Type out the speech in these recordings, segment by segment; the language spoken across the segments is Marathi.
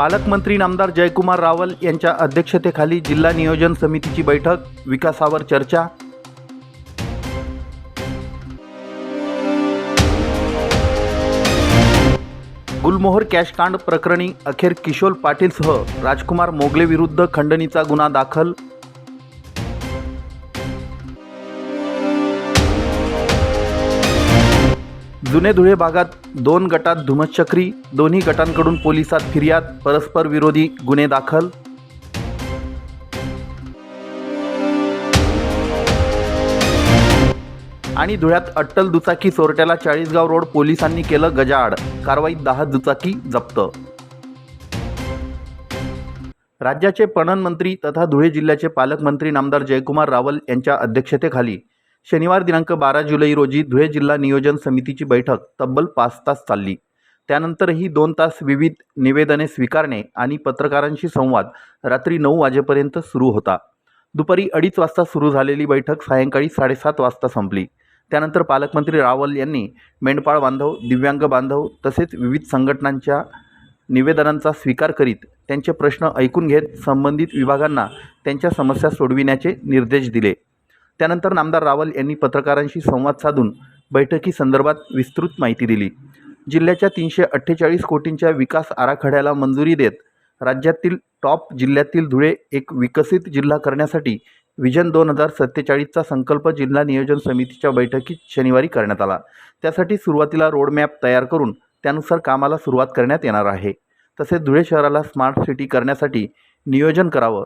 पालकमंत्री नामदार जयकुमार रावल यांच्या अध्यक्षतेखाली जिल्हा नियोजन समितीची बैठक विकासावर चर्चा. गुलमोहर कॅशकांड प्रकरणी अखेर किशोर पाटीलसह राजकुमार मोगले विरुद्ध खंडणीचा गुन्हा दाखल जुने धुळे भागात दोन गटात धुमश्चक्री दोन्ही गटांकडून पोलिसात फिर्याद परस्पर विरोधी गुन्हे दाखल. आणि धुळ्यात अट्टल दुचाकी चोरट्याला चाळीसगाव रोड पोलिसांनी केलं गजाआड कारवाईत दहा दुचाकी जप्त. राज्याचे पणन मंत्री तथा धुळे जिल्ह्याचे पालकमंत्री नामदार जयकुमार रावल यांच्या अध्यक्षतेखाली शनिवार दिनांक बारा जुलै रोजी धुळे जिल्हा नियोजन समितीची बैठक तब्बल पाच तास चालली. त्यानंतरही दोन तास विविध निवेदने स्वीकारणे आणि पत्रकारांशी संवाद रात्री नऊ वाजेपर्यंत सुरू होता. दुपारी अडीच वाजता सुरू झालेली बैठक सायंकाळी साडेसात वाजता संपली. त्यानंतर पालकमंत्री रावल यांनी मेंढपाळ बांधव दिव्यांग बांधव तसेच विविध संघटनांच्या निवेदनांचा स्वीकार करीत त्यांचे प्रश्न ऐकून घेत संबंधित विभागांना त्यांच्या समस्या सोडविण्याचे निर्देश दिले. त्यानंतर नामदार रावल यांनी पत्रकारांशी संवाद साधून बैठकीसंदर्भात विस्तृत माहिती दिली. जिल्ह्याच्या तीनशे अठ्ठेचाळीस कोटींच्या विकास आराखड्याला मंजुरी देत राज्यातील टॉप जिल्ह्यातील धुळे एक विकसित जिल्हा करण्यासाठी विजन दोन हजार सत्तेचाळीसचा संकल्प जिल्हा नियोजन समितीच्या बैठकीत शनिवारी करण्यात आला. त्यासाठी सुरुवातीला रोडमॅप तयार करून त्यानुसार कामाला सुरुवात करण्यात येणार आहे. तसेच धुळे शहराला स्मार्ट सिटी करण्यासाठी नियोजन करावं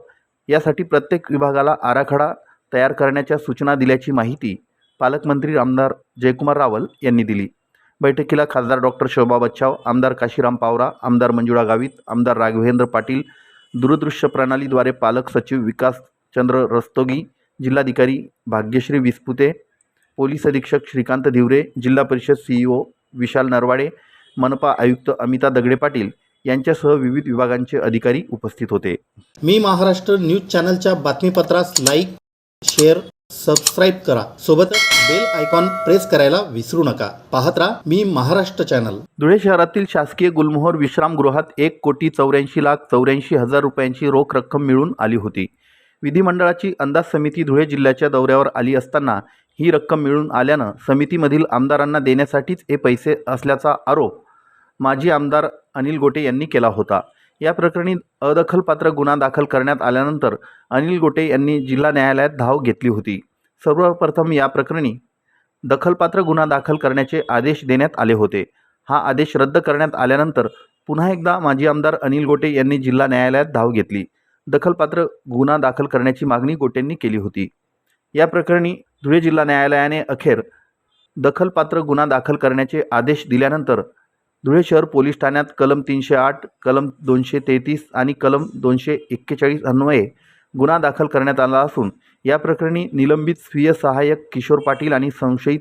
यासाठी प्रत्येक विभागाला आराखडा तयार करण्याच्या सूचना दिल्याची माहिती पालकमंत्री आमदार जयकुमार रावल यांनी दिली. बैठकीला खासदार डॉक्टर शोभा बच्छाव आमदार काशीराम पावरा आमदार मंजुळा गावित आमदार राघवेंद्र पाटील दूरदृश्य प्रणालीद्वारे पालक सचिव विकास चंद्र रस्तोगी जिल्हाधिकारी भाग्यश्री विस्पुते पोलीस अधीक्षक श्रीकांत धिवरे जिल्हा परिषद सीईओ विशाल नरवाडे मनपा आयुक्त अमिता दगडे पाटील यांच्यासह विविध विभागांचे अधिकारी उपस्थित होते. मी महाराष्ट्र न्यूज चॅनलच्या बातमीपत्रास लाईक शेअर सबस्क्राईब करा. सोबतच बेल आयकॉन प्रेस करायला विसरू नका. पाहत राहा मी महाराष्ट्र चॅनल धुळे शहरातील शासकीय गुलमोहर विश्रामगृहात एक कोटी चौऱ्याऐंशी लाख चौऱ्याऐंशी हजार रुपयांची रोख रक्कम मिळून आली होती. विधिमंडळाची अंदाज समिती धुळे जिल्ह्याच्या दौऱ्यावर आली असताना ही रक्कम मिळून आल्यानं समितीमधील आमदारांना देण्यासाठीच हे पैसे असल्याचा आरोप माजी आमदार अनिल गोटे यांनी केला होता. या प्रकरणी अदखलपात्र गुन्हा दाखल करण्यात आल्यानंतर अनिल गोटे यांनी जिल्हा न्यायालयात धाव घेतली होती. सर्वप्रथम या प्रकरणी दखलपात्र गुन्हा दाखल करण्याचे आदेश देण्यात आले होते. हा आदेश रद्द करण्यात आल्यानंतर पुन्हा एकदा माजी आमदार अनिल गोटे यांनी जिल्हा न्यायालयात धाव घेतली. दखलपात्र गुन्हा दाखल करण्याची मागणी गोटेंनी केली होती. या प्रकरणी धुळे जिल्हा न्यायालयाने अखेर दखलपात्र गुन्हा दाखल करण्याचे आदेश दिल्यानंतर धुळे शहर पोलीस ठाण्यात कलम तीनशे आठ कलम दोनशे तेहतीस आणि कलम दोनशे एक्केचाळीस अन्वये गुन्हा दाखल करण्यात आला असून या प्रकरणी निलंबित स्वीय सहाय्यक किशोर पाटील आणि संशयित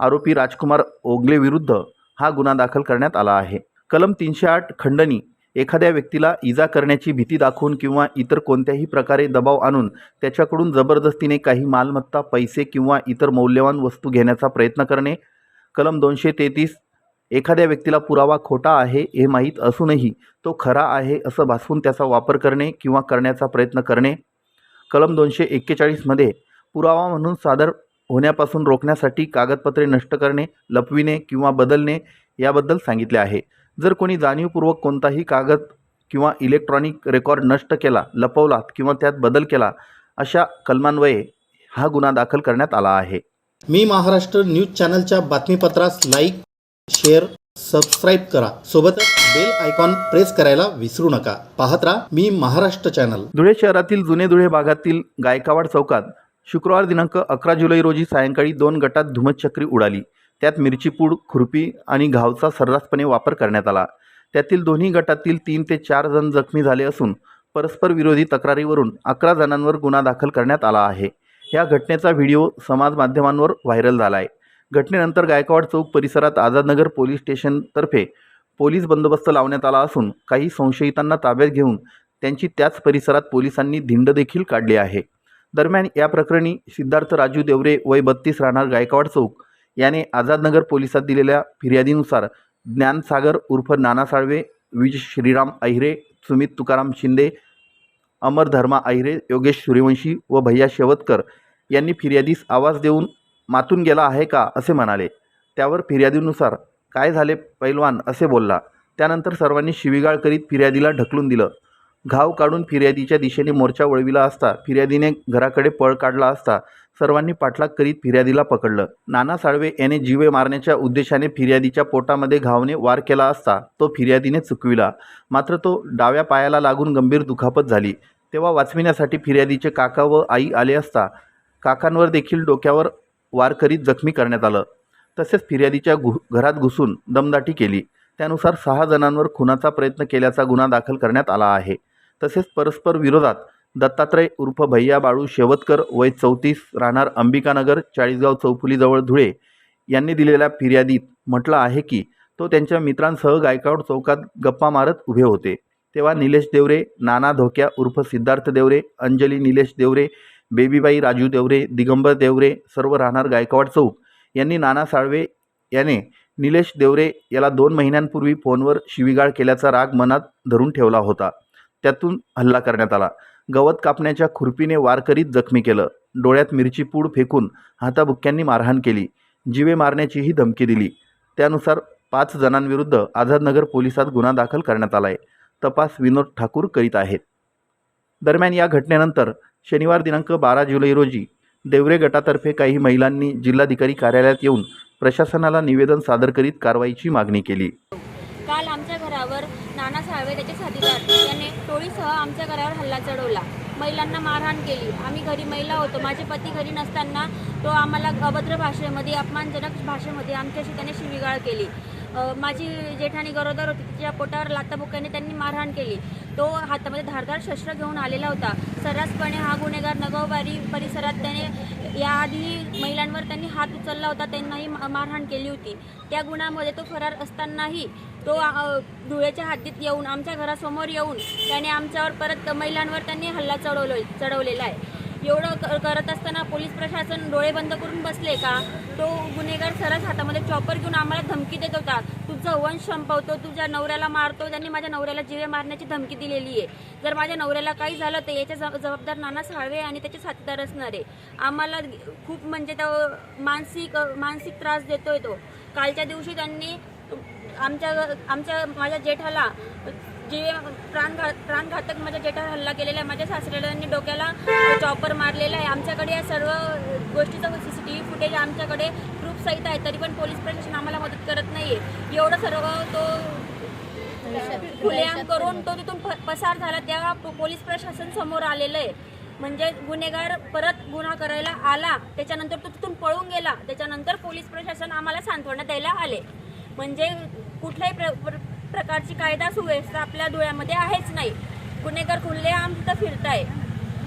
आरोपी राजकुमार ओगलेविरुद्ध हा गुन्हा दाखल करण्यात आला आहे. कलम तीनशे आठ खंडणी एखाद्या व्यक्तीला इजा करण्याची भीती दाखवून किंवा इतर कोणत्याही प्रकारे दबाव आणून त्याच्याकडून जबरदस्तीने काही मालमत्ता पैसे किंवा इतर मौल्यवान वस्तू घेण्याचा प्रयत्न करणे कलम दोनशे तेहतीस एखाद्या व्यक्तीला पुरावा खोटा आहे हे माहीत असूनही तो खरा आहे असं भासवून त्याचा वापर करणे किंवा करण्याचा प्रयत्न करणे. कलम दोनशे एक्केचाळीसमध्ये पुरावा म्हणून सादर होण्यापासून रोखण्यासाठी कागदपत्रे नष्ट करणे लपविणे किंवा बदलणे याबद्दल सांगितले आहे. जर कोणी जाणीवपूर्वक कोणताही कागद किंवा इलेक्ट्रॉनिक रेकॉर्ड नष्ट केला लपवला किंवा त्यात बदल केला अशा कलमान्वये हा गुन्हा दाखल करण्यात आला आहे. मी महाराष्ट्र न्यूज चॅनलच्या बातमीपत्रास लाईक शेअर सबस्क्राईब करा. सोबतच बेल आयकॉन प्रेस करायला विसरू नका. पाहत राहा मी महाराष्ट्र चॅनल. धुळे शहरातील जुने धुळे भागातील गायकावाड चौकात शुक्रवार दिनांक अकरा जुलै रोजी सायंकाळी दोन गटात धुमचक्री उडाली. त्यात मिरचीपूड खुरपी आणि घावचा सर्रासपणे वापर करण्यात आला. त्यातील दोन्ही गटातील तीन ते चार जण जखमी झाले असून परस्पर विरोधी तक्रारीवरून अकरा जणांवर गुन्हा दाखल करण्यात आला आहे. या घटनेचा व्हिडिओ समाज माध्यमांवर व्हायरल झाला आहे घटनेनंतर गायकवाड चौक परिसरात आझादनगर पोलीस स्टेशनतर्फे पोलीस बंदोबस्त लावण्यात आला असून काही संशयितांना ताब्यात घेऊन त्यांची त्याच परिसरात पोलिसांनी धिंड देखील काढली आहे. दरम्यान या प्रकरणी सिद्धार्थ राजू देवरे वय बत्तीस राहणार गायकवाड चौक याने आझादनगर पोलिसात दिलेल्या फिर्यादीनुसार ज्ञानसागर उर्फ नाना साळवे विज श्रीराम अहिरे सुमित तुकाराम शिंदे अमर धर्मा अहिरे योगेश सूर्यवंशी व भैया शेवतकर यांनी फिर्यादीस आवाज देऊन मातून गेला आहे का असे म्हणाले. त्यावर फिर्यादीनुसार काय झाले पैलवान असे बोलला. त्यानंतर सर्वांनी शिवीगाळ करीत फिर्यादीला ढकलून दिलं. घाव काढून फिर्यादीच्या दिशेने मोर्चा वळविला असता फिर्यादीने घराकडे पळ काढला असता सर्वांनी पाठलाग करीत फिर्यादीला पकडलं. नाना साळवे याने जीवे मारण्याच्या उद्देशाने फिर्यादीच्या पोटामध्ये घावने वार केला असता तो फिर्यादीने चुकविला. मात्र तो डाव्या पायाला लागून गंभीर दुखापत झाली. तेव्हा वाचविण्यासाठी फिर्यादीचे काका व आई आले असता काकांवर देखील डोक्यावर वार करीत जखमी करण्यात आलं. तसेच फिर्यादीच्या घु घरात घुसून दमदाटी केली. त्यानुसार सहा जणांवर खुनाचा प्रयत्न केल्याचा गुन्हा दाखल करण्यात आला आहे. तसेच परस्पर विरोधात दत्तात्रय उर्फ भैया बाळू शेवतकर वय चौतीस राहणार अंबिकानगर चाळीसगाव चौफुलीजवळ धुळे यांनी दिलेल्या फिर्यादीत म्हटलं आहे की तो त्यांच्या मित्रांसह गायकवाड चौकात गप्पा मारत उभे होते. तेव्हा निलेश देवरे नाना धोक्या उर्फ सिद्धार्थ देवरे अंजली निलेश देवरे बेबीबाई राजू देवरे दिगंबर देवरे सर्व राहणार गायकवाड चौक. यांनी नाना साळवे याने निलेश देवरे याला दोन महिन्यांपूर्वी फोनवर शिवीगाळ केल्याचा राग मनात धरून ठेवला होता. त्यातून हल्ला करण्यात आला. गवत कापण्याच्या खुर्पीने वार करीत जखमी केलं. डोळ्यात मिरची पूड फेकून हाताबुक्क्यांनी मारहाण केली. जीवे मारण्याचीही धमकी दिली. त्यानुसार पाच जणांविरुद्ध आझादनगर पोलिसात गुन्हा दाखल करण्यात आला आहे तपास विनोद ठाकूर करीत आहेत. दरम्यान या घटनेनंतर शनिवार दिनांक बारा जुलै रोजी देवरे गटातर्फे काही महिलांनी जिल्हाधिकारी कार्यालयात येऊन प्रशासनाला निवेदन सादर करीत कारवाईची मागणी केली. काल आमच्या घरावर नाना साळवे त्याचे साथीदार याने टोळीसह आमच्या घरावर हल्ला चढवला. महिलांना मारहाण केली. आम्ही घरी महिला होतो. माझे पती घरी नसताना तो आम्हाला अभद्र भाषेमध्ये अपमानजनक भाषेमध्ये आमच्याशी त्याने शिवीगाळ केली. माझी जेठाणी गरोदर होती तिच्या पोटावर लाताबुक्याने त्यांनी मारहाण केली. तो हातामध्ये धारदार शस्त्र घेऊन आलेला होता. सर्रासपणे हा गुन्हेगार नगावबारी परिसरात त्याने याआधी महिलांवर त्यांनी हात उचलला होता त्यांनाही मारहाण केली होती. त्या गुन्ह्यामध्ये तो फरार असतानाही तो धुळेच्या हद्दीत येऊन आमच्या घरासमोर येऊन त्याने आमच्यावर परत महिलांवर त्यांनी हल्ला चढवलो चढवलेला आहे. एवढं क- करत असताना पोलीस प्रशासन डोळे बंद करून बसले का? तो गुन्हेगार सरस हातामध्ये चॉपर घेऊन आम्हाला धमकी देत होता. तुझं वंश संपवतो तुझ्या नवऱ्याला मारतो त्यांनी माझ्या नवऱ्याला जीवे मारण्याची धमकी दिलेली आहे. जर माझ्या नवऱ्याला काही झालं तर याच्या जबाबदार नाना साळवे आणि त्याचे साथीदार असणार आहे. आम्हाला खूप म्हणजे तो मानसिक मानसिक त्रास देतोय तो. कालच्या दिवशी त्यांनी आमच्या आमच्या माझ्या जेठाला जे प्राणघात प्राणघातक माझ्या जेठावर हल्ला केलेला आहे माझ्या सासऱ्याला डोक्याला चॉपर मारलेला आहे. आमच्याकडे या सर्व गोष्टीचं C C T V footage आमच्याकडे प्रूफ सहित आहे तरी पण पोलीस प्रशासन आम्हाला मदत करत नाही आहे एवढं सर्व तो खुलेआम करून तो तिथून प- पसार झाला तेव्हा पोलीस प्रशासन समोर आलेलं आहे. म्हणजे गुन्हेगार परत गुन्हा करायला आला त्याच्यानंतर तो तिथून पळून गेला त्याच्यानंतर पोलीस प्रशासन आम्हाला सांत्वना द्यायला आले. म्हणजे कुठल्याही प्र प्र- प्रकारची कायदा सुव्यवस्था आपल्या धुळ्यामध्ये आहेच नाही. गुन्हेगार खुल्लेआम तिथं फिरत आहे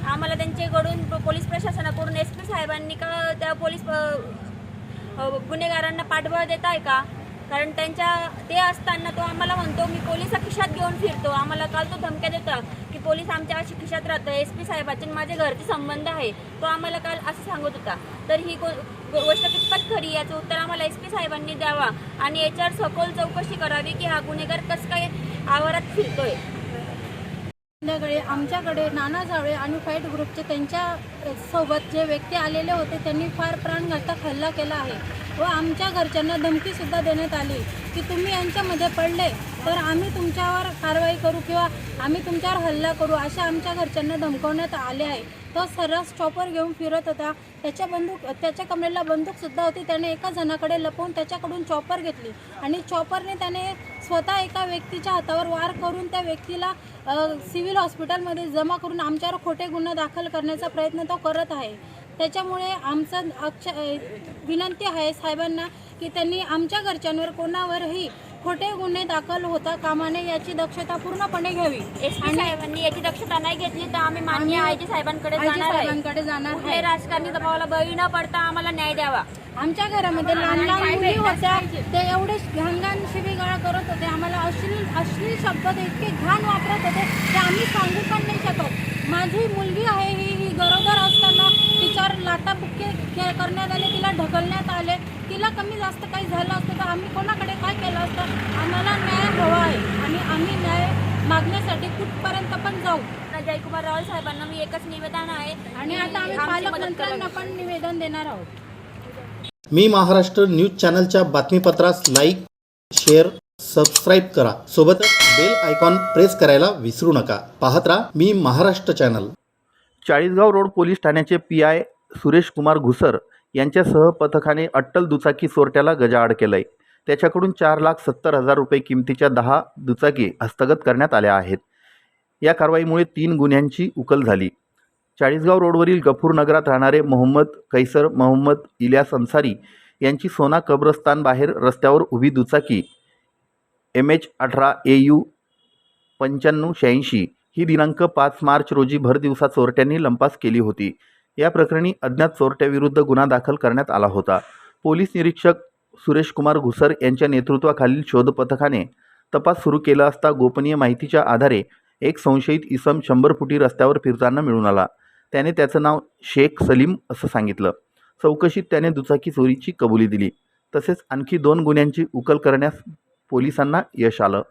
आम्हाला त्यांच्याकडून पोलीस प्रशासनाकडून एस पी साहेबांनी का त्या पोलीस गुन्हेगारांना पाठबळ देत आहे का? कारण त्यांच्या ते असताना तो आम्हाला म्हणतो मी पोलिसा खिशात घेऊन फिरतो. आम्हाला काल तो धमक्या देतो की पोलीस आमच्या अशी खिशात राहतो एस पी साहेबाचे माझे घरचे संबंध आहे. तो आम्हाला काल असं सांगत होता. तर ही गो गोष्ट कितपत खरी याचं उत्तर आम्हाला एस पी साहेबांनी द्यावा. आणि याच्यावर सखोल चौकशी करावी की हा गुन्हेगार कसं काय आवारात फिरतोय. संध्याकाळी आमच्याकडे नाना जावळे आणि फाईट ग्रुपचे त्यांच्यासोबत जे व्यक्ती आलेले होते त्यांनी फार प्राणघातक हल्ला केला आहे. व आमच्या घरच्यांना धमकीसुद्धा देण्यात आली की तुम्ही यांच्यामध्ये पडले तर आम्ही तुमच्यावर कारवाई करू किंवा आम्ही तुमच्यावर हल्ला करू अशा आमच्या घरच्यांना धमकवण्यात आले आहे. तो सर्रास चॉपर घेऊन फिरत होता. त्याच्या बंदूक त्याच्या कमरेला बंदूकसुद्धा होती. त्याने एका जणाकडे लपवून त्याच्याकडून चॉपर घेतली. आणि चॉपरने त्याने स्वतः एका व्यक्तीच्या हातावर वार करून त्या व्यक्तीला सिव्हिल हॉस्पिटलमध्ये जमा करून आमच्यावर खोटे गुन्हे दाखल करण्याचा प्रयत्न तो करत आहे. त्याच्यामुळे आमचं अक्ष विनंती आहे साहेबांना की त्यांनी आमच्या घरच्यांवर कोणावरही खोटे गुन्हे दाखल होता कामा नये याची दक्षता पूर्णपणे घ्यावी. साहेबांनी याची दक्षता नाही घेतली तर आम्ही मान्य आयजी साहेबांकडे आयजी जाणार आहे. साहेबांकडे जाणार कुठल्याही आहे. राजकारणी दबावाला बळी न पडता आम्हाला न्याय द्यावा. आमच्या घरामध्ये लहान लहान मुली होत्या ते एवढे घाण घाण शिवीगाळ करत होते आम्हाला अश्लील अश्लील शब्द ते इतके घाण वापरत होते ते आम्ही सांगू पण नाही शकत. माझी मुलगी आहे ही ही गरोदर असताना तिच्यावर लाटाबुक्के के- करण्यात आले तिला ढकलण्यात आले. तिला कमी जास्त काही झालं असतं तर आम्ही कोणाकडे काय केलं असतं? आम्हाला न्याय हवा आहे आणि आम्ही न्याय मागण्यासाठी कुठपर्यंत पण जाऊ. जयकुमार रावल साहेबांना मी एकच निवेदन आहे. आणि आता आम्ही पालकमंत्र्यांना. पण निवेदन देणार आहोत. मी महाराष्ट्र न्यूज चॅनलच्या बातमीपत्रास लाईक शेअर सबस्क्राईब करा. सोबतच बेल आयकॉन प्रेस करायला विसरू नका. पाहत राहा मी Maharashtra channel. Chalisgaon road police ठाण्याचे पी आय सुरेश कुमार घुसर यांच्यासह पथकाने अट्टल दुचाकी चोरट्याला गजाआड केलं आहे त्याच्याकडून चार लाख सत्तर हजार रुपये किमतीच्या दहा दुचाकी हस्तगत करण्यात आल्या आहेत. या कारवाईमुळे तीन गुन्ह्यांची उकल झाली. चाळीसगाव रोडवरील गफूर नगरात राहणारे मोहम्मद कैसर मोहम्मद इलियास अन्सारी यांची सोना कब्रस्तान बाहेर रस्त्यावर उभी दुचाकी एम एच अठरा ए यू पंच्याण्णव शहाऐंशी ही दिनांक पाच मार्च रोजी भरदिवसा चोरट्यांनी लंपास केली होती. या प्रकरणी अज्ञात चोरट्याविरुद्ध गुन्हा दाखल करण्यात आला होता. पोलीस निरीक्षक सुरेश कुमार घुसर यांच्या नेतृत्वाखालील शोध पथकाने तपास सुरू केला असता गोपनीय माहितीच्या आधारे एक संशयित इसम शंभर फुटी रस्त्यावर फिरताना मिळून आला. त्याने त्याचं नाव शेख सलीम असं सांगितलं. चौकशीत त्याने दुचाकी चोरीची कबुली दिली. तसेच आणखी दोन गुन्ह्यांची उकल करण्यास पोलिसांना यश आलं.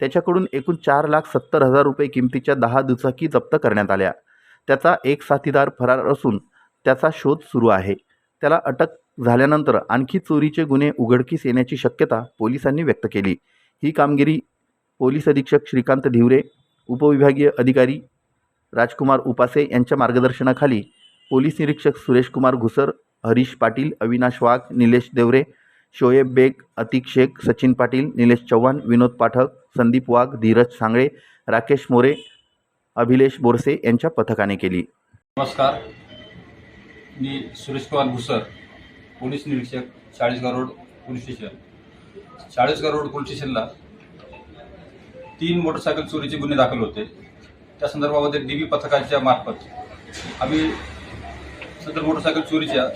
त्याच्याकडून एकूण चार लाख सत्तर हजार रुपये किमतीच्या दहा दुचाकी जप्त करण्यात आल्या. त्याचा एक साथीदार फरार असून त्याचा शोध सुरू आहे. त्याला अटक झाल्यानंतर आणखी चोरीचे गुन्हे उघडकीस येण्याची शक्यता पोलिसांनी व्यक्त केली. ही कामगिरी पोलीस अधीक्षक श्रीकांत धिवरे उपविभागीय अधिकारी राजकुमार उपासे यांच्या मार्गदर्शनाखाली पोलीस निरीक्षक सुरेश कुमार घुसर हरीश पाटील अविनाश वाघ निलेश देवरे शोएब बेग अतिक शेख सचिन पाटील निलेश चव्हाण विनोद पाठक संदीप वाघ धीरज सांगळे राकेश मोरे अभिलेश बोरसे यांच्या पथकाने केली. नमस्कार. मी सुरेश कुमार भुसर पोलीस निरीक्षक Chalisgaon road police station. Chalisgaon road police स्टेशनला तीन मोटरसायकल चोरीचे गुन्हे दाखल होते. त्या संदर्भामध्ये डी बी पथकाच्या मार्फत आम्ही सदर मोटरसायकल चोरीच्या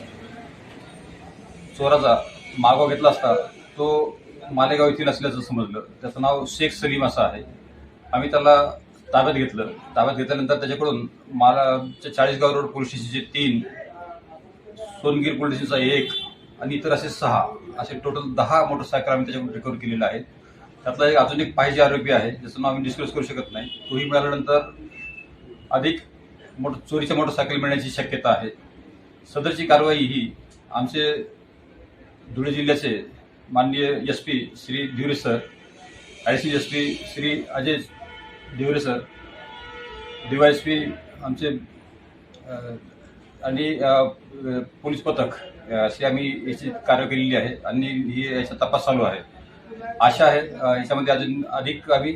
चोराचा मागोवा घेतला असता तो मालेगाव येथील असल्याचं समजलं. त्याचं नाव शेख सलीम असं आहे. आम्ही त्याला ताब्यात घेतलं. ताब्यात घेतल्यानंतर त्याच्याकडून मला चाळीसगाव रोड पोलीस स्टेशनचे तीन सोनगीर पोलीस स्टेशनचा एक आणि इतर असे सहा असे टोटल दहा मोटरसायकल आम्ही त्याच्याकडून रिकवर केलेले आहेत. त्यातला एक अजून एक पाहिजे आरोपी आहे ज्याचं नाव आम्ही डिस्क्लोज करू शकत नाही. तोही मिळाल्यानंतर अधिक मोटर चोरीच्या मोटरसायकल मिळण्याची शक्यता आहे. सदरची कारवाई ही आमचे धुळे जिल्ह्याचे माननीय S P Shri Dhivare sir I C S P Shri Ajay Diware sir. D Y S P आमचे आणि पोलीस पथक असे अशी आम्ही याची कार्य केलेली आहे आणि ही याचा तपास चालू आहे. आशा आहे याच्यामध्ये अजून अधिक आम्ही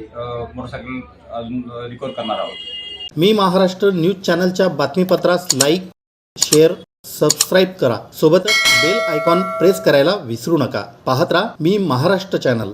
मोटरसायकल अजून रिकवर करणार आहोत. मी महाराष्ट्र न्यूज चॅनलच्या बातमीपत्रास लाईक शेअर सबस्क्राईब करा. सोबतच बेल आयकॉन प्रेस करायला विसरू नका. पाहत राहा मी महाराष्ट्र चॅनल.